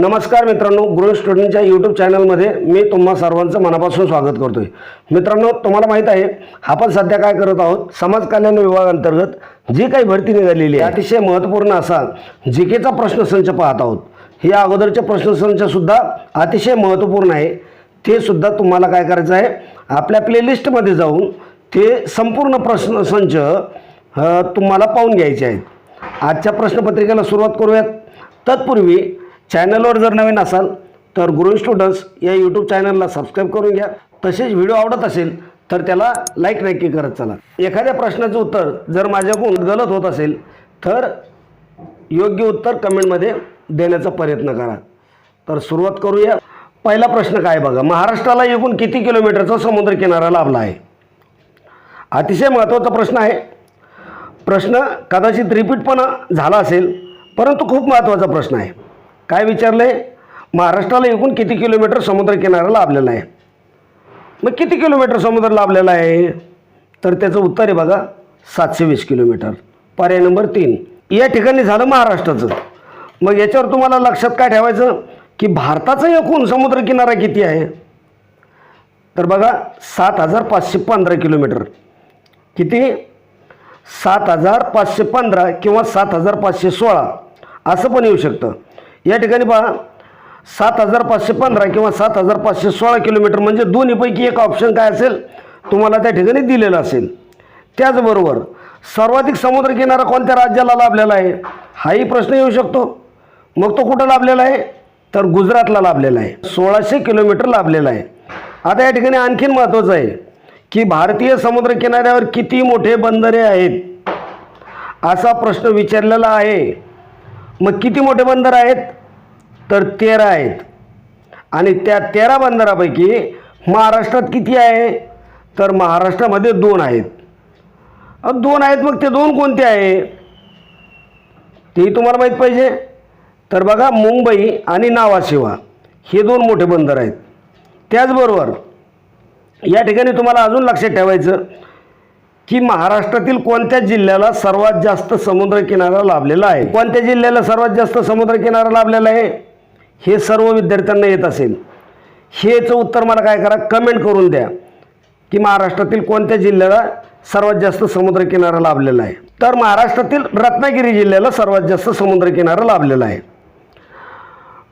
नमस्कार मित्रांनो गृह स्टुडंटच्या यूट्यूब चॅनलमध्ये मी तुम्हा सर्वांचं मनापासून स्वागत करतो आहे मित्रांनो तुम्हाला माहीत आहे आपण सध्या काय करत आहोत समाज कल्याण विभागांतर्गत जी काही भरती निघालेली आहे अतिशय महत्त्वपूर्ण असा जी केचा प्रश्नसंच पाहत आहोत. हे अगोदरचे प्रश्नसंचसुद्धा अतिशय महत्त्वपूर्ण आहे. ते सुद्धा तुम्हाला काय करायचं आहे आपल्या प्लेलिस्टमध्ये जाऊन ते संपूर्ण प्रश्नसंच तुम्हाला पाहून घ्यायचे आहेत. आजच्या प्रश्नपत्रिकेला सुरुवात करूयात. तत्पूर्वी चॅनलवर जर नवीन असाल तर गुरु स्टुडंट्स या यूट्यूब चॅनलला सबस्क्राईब करून घ्या. तसेच व्हिडिओ आवडत असेल तर त्याला लाईक नक्की करत चला. एखाद्या प्रश्नाचं उत्तर जर माझ्याकडून गलत होत असेल तर योग्य उत्तर कमेंटमध्ये देण्याचा प्रयत्न करा. तर सुरुवात करूया. पहिला प्रश्न काय बघा महाराष्ट्राला एकूण किती किलोमीटरचा समुद्रकिनारा लाभला आहे? अतिशय महत्त्वाचा प्रश्न आहे. प्रश्न कदाचित रिपीट पण झाला असेल परंतु खूप महत्त्वाचा प्रश्न आहे. काय विचारलं आहे महाराष्ट्राला एकूण किती किलोमीटर समुद्रकिनारा लाभलेला आहे? मग किती किलोमीटर समुद्र लाभलेला आहे? तर त्याचं उत्तर आहे बघा सातशे वीस किलोमीटर. पर्याय नंबर तीन. या ठिकाणी झालं महाराष्ट्राचं. मग याच्यावर तुम्हाला लक्षात काय ठेवायचं? की भारताचा एकूण समुद्रकिनारा किती आहे? तर बघा सात हजार पाचशे पंधरा किलोमीटर. किती? सात हजार पाचशे पंधरा किंवा सात हजार पाचशे सोळा. असं पण येऊ शकतं. या ठिकाणी पहा सात हजार पाचशे पंधरा किंवा सात हजार पाचशे सोळा किलोमीटर म्हणजे दोन्हीपैकी एक ऑप्शन काय असेल तुम्हाला त्या ठिकाणी दिलेलं असेल. त्याचबरोबर सर्वाधिक समुद्रकिनारा कोणत्या राज्याला लाभलेला आहे? हाही प्रश्न येऊ शकतो. मग तो कुठं लाभलेला आहे? तर गुजरातला लाभलेला आहे. सोळाशे किलोमीटर लाभलेला आहे. आता या ठिकाणी आणखीन महत्त्वाचं आहे की भारतीय समुद्रकिनाऱ्यावर किती मोठे बंदरे आहेत? असा प्रश्न विचारलेला आहे. मग किती मोठे बंदर आहेत? तर तेरा आहेत. आणि त्या तेरा बंदरापैकी महाराष्ट्रात किती आहे? तर महाराष्ट्रामध्ये दोन आहेत. दोन आहेत मग ते दोन कोणते आहे? तेही तुम्हाला माहीत पाहिजे. तर बघा मुंबई आणि नावाशिवा हे दोन मोठे बंदर आहेत. त्याचबरोबर या ठिकाणी तुम्हाला अजून लक्षात ठेवायचं की महाराष्ट्रातील कोणत्या जिल्ह्याला सर्वात जास्त समुद्रकिनारा लाभलेला आहे? कोणत्या जिल्ह्याला सर्वात जास्त समुद्रकिनारा लाभलेला आहे? हे सर्व विद्यार्थ्यांना येत असेल. हेचं उत्तर मला काय करा कमेंट करून द्या की महाराष्ट्रातील कोणत्या जिल्ह्याला सर्वात जास्त समुद्रकिनारा लाभलेला आहे. तर महाराष्ट्रातील रत्नागिरी जिल्ह्याला सर्वात जास्त समुद्रकिनारा लाभलेला आहे.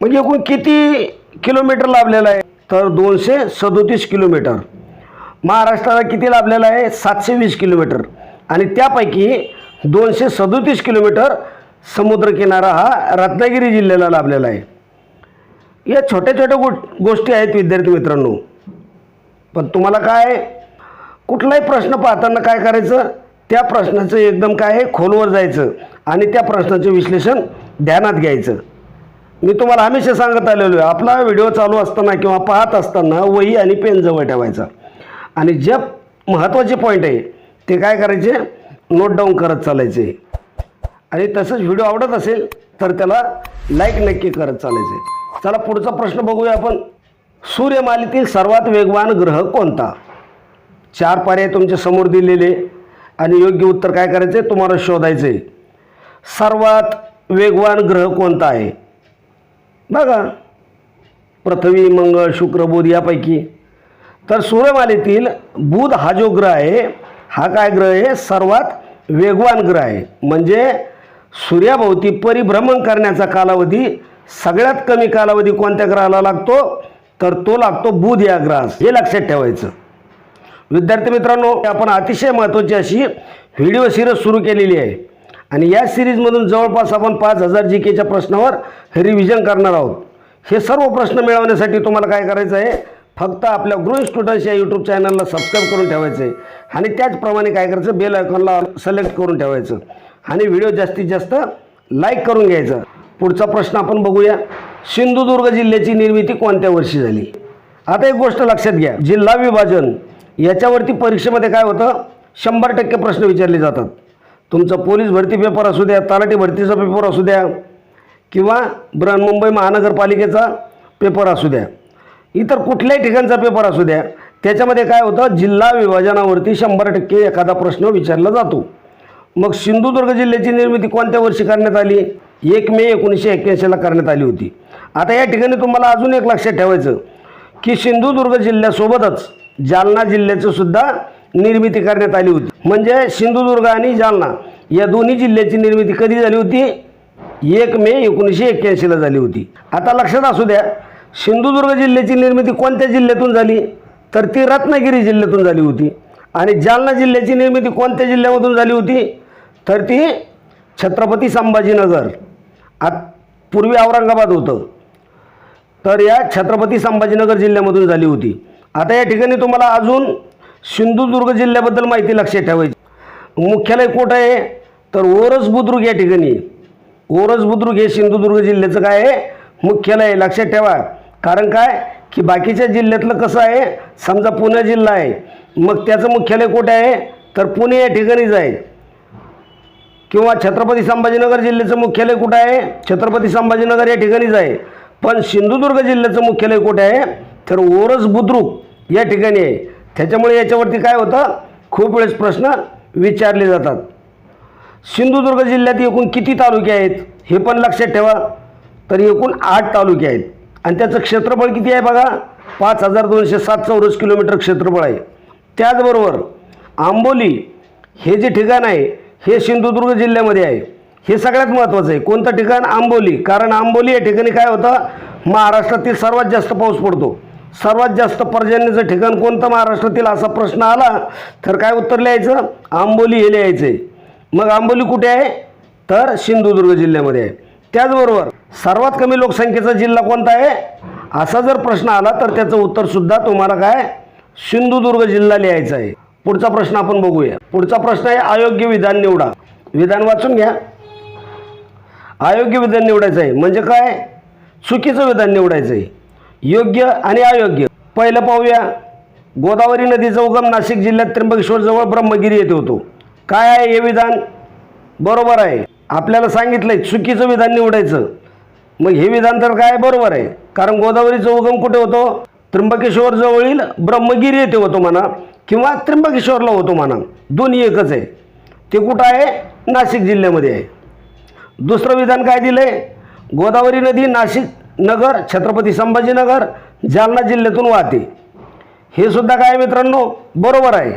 म्हणजे एकूण किती किलोमीटर लाभलेला आहे? तर दोनशे सदोतीस किलोमीटर. महाराष्ट्राला किती लाभलेला आहे? सातशे वीस किलोमीटर. आणि त्यापैकी दोनशे सदोतीस किलोमीटर समुद्रकिनारा हा रत्नागिरी जिल्ह्याला लाभलेला आहे. या छोट्या छोट्या गो गोष्टी आहेत विद्यार्थी मित्रांनो. पण तुम्हाला काय? कुठलाही प्रश्न पाहताना काय करायचं? त्या प्रश्नाचं एकदम काय आहे? खोलवर जायचं. आणि त्या प्रश्नाचं विश्लेषण ध्यानात घ्यायचं. मी तुम्हाला हमेशा सांगत आलेलो आहे आपला व्हिडिओ चालू असताना किंवा पाहत असताना वही आणि पेन जवळ ठेवायचा. आणि जे महत्त्वाचे पॉईंट आहे ते काय करायचे? नोट डाऊन करत चालायचे. आणि तसंच व्हिडिओ आवडत असेल तर त्याला लाईक नक्की करत चालायचे. चला पुढचा प्रश्न बघूया आपण. सूर्यमालेतील सर्वात वेगवान ग्रह कोणता? चार पर्याय तुमच्यासमोर दिलेले. आणि योग्य उत्तर काय करायचे? तुम्हाला शोधायचे. सर्वात वेगवान ग्रह कोणता आहे? बघा. पृथ्वी मंगळ शुक्र बुध यापैकी. तर सूर्यमालेतील बुध हा जो ग्रह आहे हा काय ग्रह आहे? सर्वात वेगवान ग्रह आहे. म्हणजे सूर्याभोवती परिभ्रमण करण्याचा कालावधी सगळ्यात कमी कालावधी कोणत्या ग्रहाला लागतो? तर तो लागतो बुध या ग्रहास. हे लक्षात ठेवायचं. विद्यार्थी मित्रांनो आपण अतिशय महत्त्वाची अशी व्हिडिओ सिरीज सुरू केलेली आहे. आणि या सिरीजमधून जवळपास आपण पाच हजार जी केच्या प्रश्नावर रिव्हिजन करणार आहोत. हे सर्व प्रश्न मिळवण्यासाठी तुम्हाला काय करायचं आहे? फक्त आपल्या गृह स्टुडंट्स या यूट्यूब चॅनलला सबस्क्राईब करून ठेवायचं आहे आणि त्याचप्रमाणे काय करायचं? बेल आयकॉनला सिलेक्ट करून ठेवायचं. आणि व्हिडिओ जास्तीत जास्त लाईक करून घ्यायचा. पुढचा प्रश्न आपण बघूया. सिंधुदुर्ग जिल्ह्याची निर्मिती कोणत्या वर्षी झाली? आता एक गोष्ट लक्षात घ्या. जिल्हा विभाजन याच्यावरती परीक्षेमध्ये काय होतं? शंभर टक्के प्रश्न विचारले जातात. तुमचा पोलीस भरती पेपर असू द्या तलाठी भरतीचा पेपर असू द्या किंवा बृहन्मुंबई महानगरपालिकेचा पेपर असू द्या. इतर कुठल्याही ठिकाणचा पेपर असू द्या त्याच्यामध्ये काय होतं जिल्हा विभाजनावरती शंभर टक्के एखादा प्रश्न विचारला जातो. मग सिंधुदुर्ग जिल्ह्याची निर्मिती कोणत्या वर्षी करण्यात आली? एक मे एकोणीसशे एक्क्याऐंशीला करण्यात आली होती. आता या ठिकाणी तुम्हाला अजून एक लक्षात ठेवायचं की सिंधुदुर्ग जिल्ह्यासोबतच जालना जिल्ह्याचं सुद्धा निर्मिती करण्यात आली होती. म्हणजे सिंधुदुर्ग आणि जालना या दोन्ही जिल्ह्याची निर्मिती कधी झाली होती? एक मे एकोणीसशे एक्क्याऐंशीला झाली होती. आता लक्षात असू द्या सिंधुदुर्ग जिल्ह्याची निर्मिती कोणत्या जिल्ह्यातून झाली? तर ती रत्नागिरी जिल्ह्यातून झाली होती. आणि जालना जिल्ह्याची निर्मिती कोणत्या जिल्ह्यामधून झाली होती? तर ती छत्रपती संभाजीनगर. आत पूर्वी औरंगाबाद होतं. तर या छत्रपती संभाजीनगर जिल्ह्यामधून झाली होती. आता या ठिकाणी तुम्हाला अजून सिंधुदुर्ग जिल्ह्याबद्दल माहिती लक्षात ठेवायची. मुख्यालय कुठं आहे? तर ओरस बुद्रुक या ठिकाणी. ओरस बुद्रुक हे सिंधुदुर्ग जिल्ह्याचं काय आहे? मुख्यालय आहे. लक्षात ठेवा. कारण काय? की बाकीच्या जिल्ह्यातलं कसं आहे? समजा पुणे जिल्हा आहे मग त्याचं मुख्यालय कुठे आहे? तर पुणे या ठिकाणीच आहे. किंवा छत्रपती संभाजीनगर जिल्ह्याचं मुख्यालय कुठं आहे? छत्रपती संभाजीनगर या ठिकाणीच आहे. पण सिंधुदुर्ग जिल्ह्याचं मुख्यालय कुठे आहे? तर ओरस बुद्रुक या ठिकाणी आहे. त्याच्यामुळे याच्यावरती काय होतं? खूप वेळेस प्रश्न विचारले जातात. सिंधुदुर्ग जिल्ह्यात एकूण किती तालुके आहेत? हे पण लक्षात ठेवा. तर एकूण आठ तालुके आहेत. आणि त्याचं क्षेत्रफळ किती आहे बघा? पाच हजार दोनशे सात चौरस किलोमीटर क्षेत्रफळ आहे. त्याचबरोबर आंबोली हे जे ठिकाण आहे हे सिंधुदुर्ग जिल्ह्यामध्ये आहे. हे सगळ्यात महत्त्वाचं आहे. कोणतं ठिकाण? आंबोली. कारण आंबोली या ठिकाणी काय होतं? महाराष्ट्रातील सर्वात जास्त पाऊस पडतो. सर्वात जास्त पर्जन्याचं ठिकाण कोणतं महाराष्ट्रातील? असा प्रश्न आला तर काय उत्तर लिहायचं? आंबोली हे लिहायचं आहे मग आंबोली कुठे आहे? तर सिंधुदुर्ग जिल्ह्यामध्ये आहे. त्याचबरोबर सर्वात कमी लोकसंख्येचा जिल्हा कोणता आहे? असा जर प्रश्न आला तर त्याचं उत्तरसुद्धा तुम्हाला काय? सिंधुदुर्ग जिल्हा लिहायचा आहे. पुढचा प्रश्न आपण बघूया. पुढचा प्रश्न आहे अयोग्य विधान निवडा. विधान वाचून घ्या. अयोग्य विधान निवडायचं आहे. म्हणजे काय? चुकीचं विधान निवडायचं आहे. योग्य आणि अयोग्य. पहिलं पाहूया. गोदावरी नदीचा उगम नाशिक जिल्ह्यात त्र्यंबकेश्वरजवळ ब्रह्मगिरी येथे होतो. काय आहे हे विधान? बरोबर आहे. आपल्याला सांगितलंय चुकीचं विधान निवडायचं. मग हे विधान तर काय बरोबर आहे? कारण गोदावरीचा उगम कुठे होतो? त्र्यंबकेश्वर जवळील ब्रह्मगिरी येथे होतो म्हणा किंवा त्र्यंबकेश्वरला होतो म्हणा. दोन्ही एकच आहे. ते कुठं आहे? नाशिक जिल्ह्यामध्ये आहे. दुसरं विधान काय दिलं आहे गोदावरी नदी नाशिक नगर छत्रपती संभाजीनगर जालना जिल्ह्यातून वाहते. हे सुद्धा काय मित्रांनो? बरोबर आहे.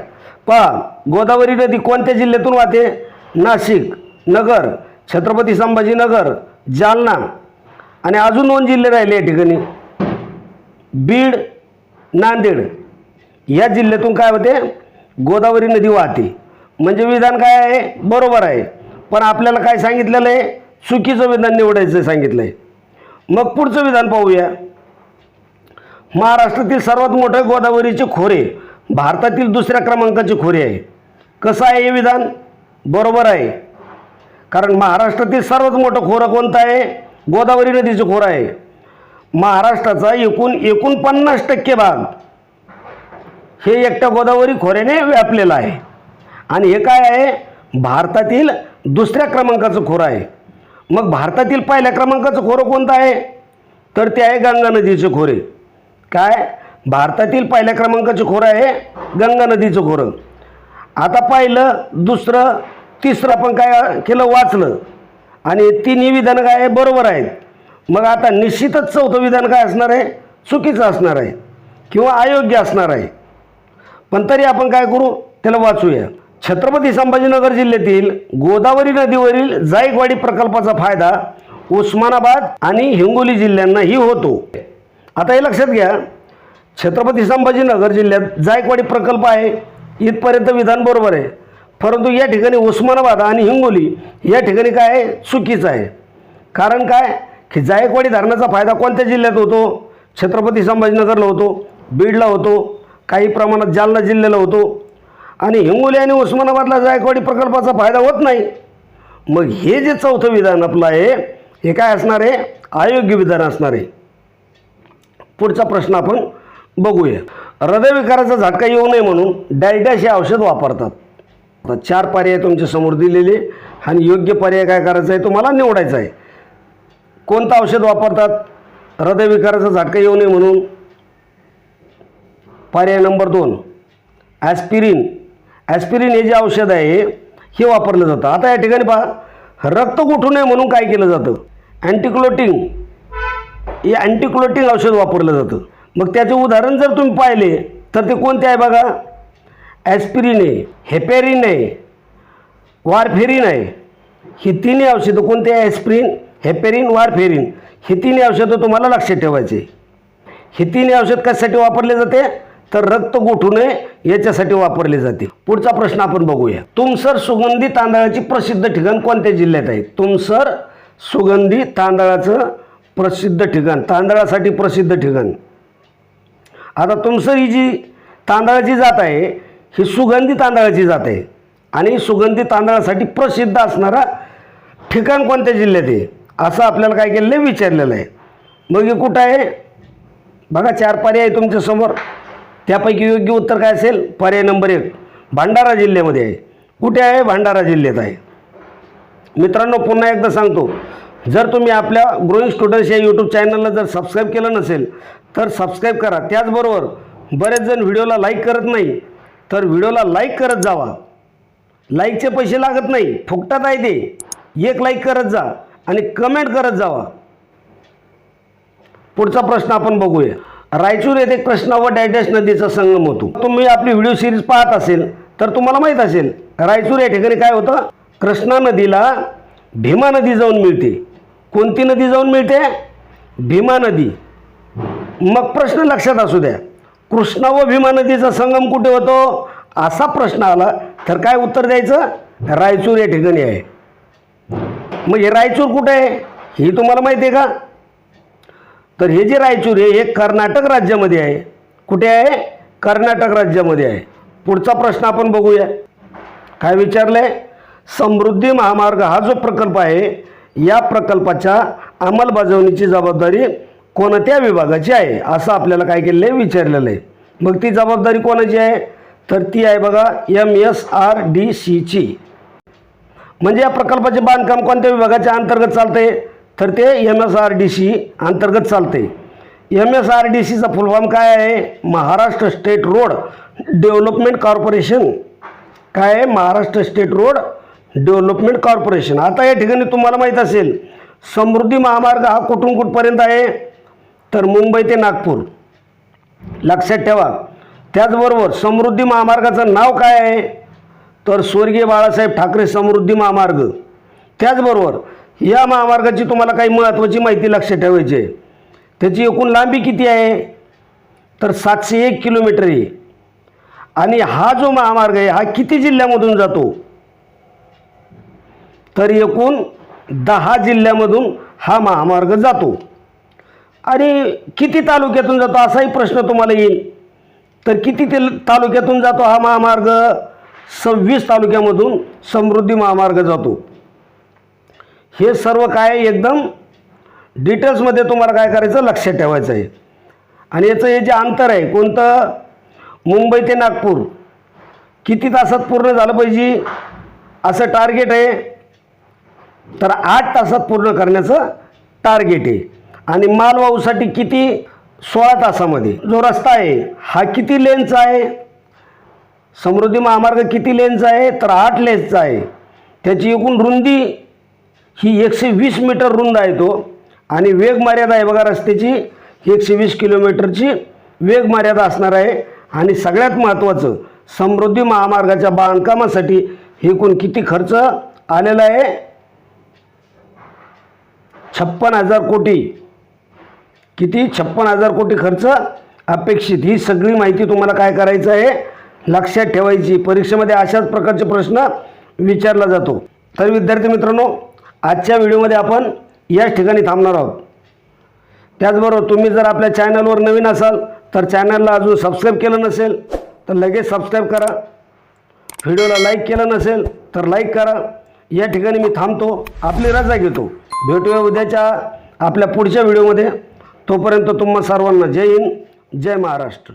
पहा गोदावरी नदी कोणत्या जिल्ह्यातून वाहते? नाशिक. नगर छत्रपती संभाजीनगर जालना आणि अजून दोन जिल्हे राहिले या ठिकाणी. बीड नांदेड या जिल्ह्यातून काय होते? गोदावरी नदी वाहते. म्हणजे विधान काय आहे? बरोबर आहे. पण आपल्याला काय सांगितलेलं आहे? चुकीचं विधान निवडायचं सांगितलं आहे. मग पुढचं विधान पाहूया. महाराष्ट्रातील सर्वात मोठे गोदावरीचे खोरे भारतातील दुसऱ्या क्रमांकाचे खोरे आहे. कसं आहे हे विधान? बरोबर आहे. कारण महाराष्ट्रातील सर्वात मोठं खोरं कोणतं आहे? गोदावरी नदीचं खोरं आहे. महाराष्ट्राचा एकूण एकोणपन्नास टक्के भाग हे एकट्या गोदावरी खोऱ्याने व्यापलेलं आहे. आणि हे काय आहे? भारतातील दुसऱ्या क्रमांकाचं खोरं आहे. मग भारतातील पहिल्या क्रमांकाचं खोरं कोणतं आहे? तर ते आहे गंगा नदीचे खोरे. काय? भारतातील पहिल्या क्रमांकाचं खोरं आहे गंगा नदीचं खोरं. आता पाहिलं दुसरं तिसरं आपण काय केलं? वाचलं. आणि तिन्ही विधानं काय आहे? बरोबर आहेत. मग आता निश्चितच चौथं विधान काय असणार आहे? चुकीचं असणार आहे. किंवा अयोग्य असणार आहे. पण तरी आपण काय करू? त्याला वाचूया. छत्रपती संभाजीनगर जिल्ह्यातील गोदावरी नदीवरील जायकवाडी प्रकल्पाचा फायदा उस्मानाबाद आणि हिंगोली जिल्ह्यांनाही होतो. आता हे लक्षात घ्या. छत्रपती संभाजीनगर जिल्ह्यात जायकवाडी प्रकल्प आहे. इथपर्यंत विधान बरोबर आहे. परंतु या ठिकाणी उस्मानाबाद आणि हिंगोली या ठिकाणी काय आहे? चुकीचं आहे. कारण काय? की जायकवाडी धरणाचा फायदा कोणत्या जिल्ह्यात होतो? छत्रपती संभाजीनगरला होतो बीडला होतो काही प्रमाणात जालना जिल्ह्याला होतो. आणि हिंगोली आणि उस्मानाबादला जायकवाडी प्रकल्पाचा फायदा होत नाही. मग हे जे चौथं विधान आपलं आहे हे काय असणार आहे? अयोग्य विधान असणार आहे. पुढचा प्रश्न आपण बघूया. हृदयविकाराचा झटका येऊ नये म्हणून डायडॅश हे औषध वापरतात. आता चार पर्याय तुमच्यासमोर दिलेले आणि योग्य पर्याय काय करायचा आहे तुम्हाला निवडायचा आहे. कोणतं औषध वापरतात? हृदयविकाराचा झटका येऊ नये म्हणून. पर्याय नंबर दोन ॲस्पिरिन ॲस्पिरिन हे जे औषध आहे हे वापरलं जातं. आता या ठिकाणी पहा रक्त कुठू नये म्हणून काय केलं जातं? अँटीक्लोटिंग हे अँटीक्लोटिंग औषध वापरलं जातं. मग त्याचे उदाहरण जर तुम्ही पाहिले तर ते कोणते आहे बघा? ॲस्पिरिन आहे हेपेरिन आहे वारफेरिन आहे ही तिन्ही औषधं कोणते आहे ॲस्पिरिन हेपेरिन वारफेरिन ही तिन्ही औषधं तुम्हाला लक्षात ठेवायचे. हे तिन्ही औषध कशासाठी वापरले जाते? तर रक्त गोठू नये याच्यासाठी वापरले जाते. पुढचा प्रश्न आपण बघूया. तुमसर सुगंधी तांदळाची प्रसिद्ध ठिकाण कोणत्या जिल्ह्यात आहे? तुमसर सुगंधी तांदळाचं प्रसिद्ध ठिकाण तांदळासाठी प्रसिद्ध ठिकाण. आता तुमसर ही जी तांदळाची जात आहे ही सुगंधी तांदळाची जात. आहे आणि सुगंधी तांदळासाठी प्रसिद्ध असणारा ठिकाण कोणत्या जिल्ह्यात आहे? असं आपल्याला काय केलेलं आहे? विचारलेलं आहे. मग हे कुठं आहे? बघा चार पर्याय आहे तुमच्यासमोर त्यापैकी योग्य उत्तर काय असेल? पर्याय नंबर एक भंडारा जिल्ह्यामध्ये आहे. कुठे आहे? भंडारा जिल्ह्यात आहे. मित्रांनो पुन्हा एकदा सांगतो जर तुम्ही आपल्या ग्रोईंग स्टुडंट्स या यूट्यूब चॅनलला जर सबस्क्राईब केलं नसेल तर सबस्क्राईब करा. त्याचबरोबर बरेच जण व्हिडिओला लाईक करत नाही तर व्हिडिओला लाईक करत जावा. लाईकचे पैसे लागत नाही. फुकटात आहे ते. एक लाईक करत जा आणि कमेंट करत जावा. पुढचा प्रश्न आपण बघूया. रायचूर येथे कृष्णा व डॅडॅश नदीचा संगम होतो. तुम्ही आपली व्हिडिओ सिरीज पाहत असेल तर तुम्हाला माहीत असेल रायचूर या ठिकाणी काय होतं? कृष्णा नदीला भीमा नदी जाऊन मिळते. कोणती नदी जाऊन मिळते? भीमा नदी. मग प्रश्न लक्षात असू द्या. कृष्णा व भीमा नदीचा संगम कुठे होतो? असा प्रश्न आला. तर काय उत्तर द्यायचं? रायचूर या ठिकाणी आहे. मग हे रायचूर कुठे आहे? हे तुम्हाला माहिती आहे का? तर हे जे रायचूर आहे हे कर्नाटक राज्यामध्ये आहे. कुठे आहे? कर्नाटक राज्यामध्ये आहे. पुढचा प्रश्न आपण बघूया. काय विचारलं आहे समृद्धी महामार्ग हा जो प्रकल्प आहे या प्रकल्पाच्या अंमलबजावणीची जबाबदारी कोणत्या विभागाची आहे असं आपल्याला काय केलेलं आहे विचारलेलं आहे. मग ती जबाबदारी कोणाची आहे? तर ती आहे बघा एम एस आर डी सीची म्हणजे या प्रकल्पाचे बांधकाम कोणत्या विभागाच्या अंतर्गत चालते तर ते M S R D C अंतर्गत चालते एम एस आर डी सीचा फुलफॉर्म काय आहे? Maharashtra state road development corporation. काय आहे? Maharashtra state road development corporation. आता या ठिकाणी तुम्हाला माहीत असेल समृद्धी महामार्ग हा कुठून कुठपर्यंत आहे? तर मुंबई ते नागपूर. लक्षात ठेवा. त्याचबरोबर समृद्धी महामार्गाचं नाव काय आहे? तर स्वर्गीय बाळासाहेब ठाकरे समृद्धी महामार्ग. त्याचबरोबर या महामार्गाची तुम्हाला काही महत्त्वाची माहिती लक्षात ठेवायची आहे. त्याची एकूण लांबी किती आहे? तर सातशे एक किलोमीटर आहे. आणि हा जो महामार्ग आहे हा किती जिल्ह्यामधून जातो? तर एकूण दहा जिल्ह्यामधून हा महामार्ग जातो. आणि किती तालुक्यातून जातो? असाही प्रश्न तुम्हाला येईल. तर किती ते तालुक्यातून जातो हा महामार्ग? सव्वीस तालुक्यामधून समृद्धी महामार्ग जातो. हे सर्व काय एकदम डिटेल्समध्ये तुम्हाला काय करायचं? लक्षात ठेवायचं आहे. आणि याचं हे जे अंतर आहे कोणतं? मुंबई ते नागपूर. किती तासात पूर्ण झालं पाहिजे? असं टार्गेट आहे. तर आठ तासात पूर्ण करण्याचं टार्गेट आहे. आणि मालवाहूसाठी किती? सोळा तासामध्ये. जो रस्ता आहे हा किती लेनचा आहे? समृद्धी महामार्ग किती लेनचा आहे? तर आठ लेनचा आहे. त्याची एकूण रुंदी ही एकशे वीस मीटर रुंद आहे तो. आणि वेग मर्यादा आहे बघा रस्त्याची. एकशे वीस किलोमीटरची वेग मर्यादा असणार आहे. आणि सगळ्यात महत्त्वाचं समृद्धी महामार्गाच्या बांधकामासाठी एकूण किती खर्च आलेला आहे? छप्पन हजार कोटी. किती छप्पन हजार कोटी खर्च अपेक्षित? ही सगळी माहिती तुम्हाला काय करायचं आहे? लक्षात ठेवायची. परीक्षेमध्ये अशाच प्रकारचे प्रश्न विचारला जातो. तर विद्यार्थी मित्रांनो आजच्या व्हिडिओमध्ये आपण याच ठिकाणी थांबणार आहोत. त्याचबरोबर तुम्ही जर आपल्या चॅनलवर नवीन असाल तर चॅनलला अजून सबस्क्राईब केलं नसेल तर लगेच सबस्क्राईब करा. व्हिडिओला लाईक केलं नसेल तर लाईक करा. या ठिकाणी मी थांबतो. आपली रजा घेतो. भेटूया उद्याच्या आपल्या पुढच्या व्हिडिओमध्ये. तोपर्यंत तुम्हा सर्वांना जय हिंद जय महाराष्ट्र.